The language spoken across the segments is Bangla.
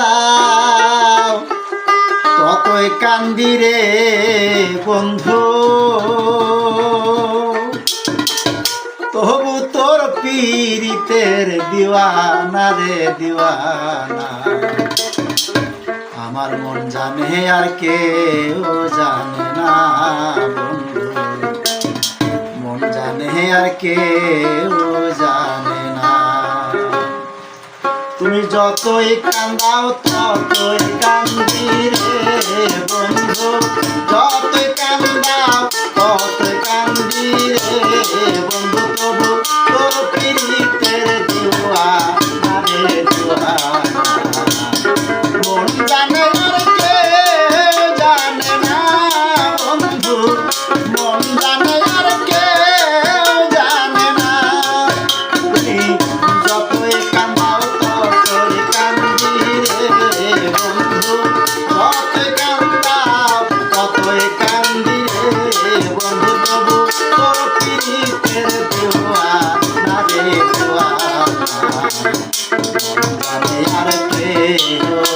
দাও। ততই কান্দি রে বন্ধু। তবু তোর পীড়িতের দিওয়ানা রে দিওয়ানা। আমার মন জানে আর কেউ জানে না বন্ধু। মন জানে আর কেউ যতই কান্দাও ততই কান্দি রে বন্ধু। যতই কান্দাও ততই কান্দি আমি আর প্রেম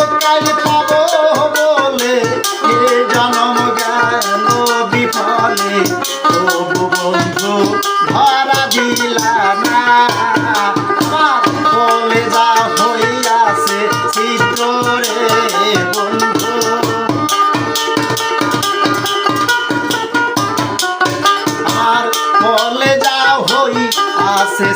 Cali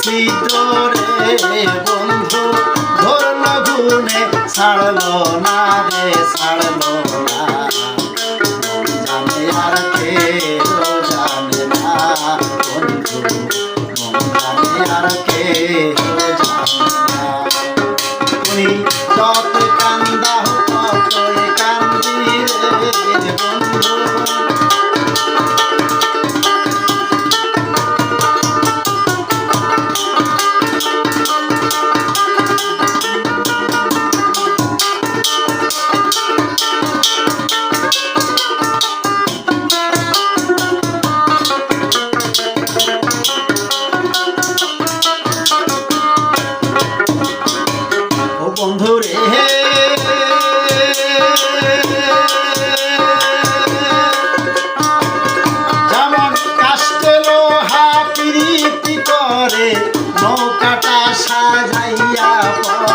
গেছি তোরে বন্ধু ধরল গুনে ছাড়ল না রে, ছাড়ল না। জানে আর কে জানে না, বন্ধু।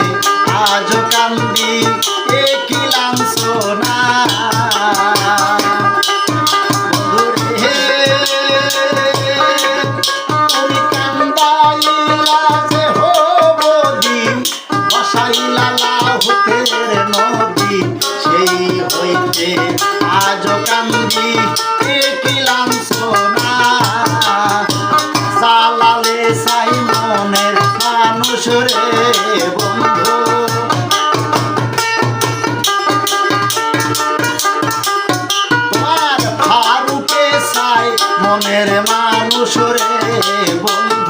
আজ কান্দি। মনের মানুষ রে বন্ধু।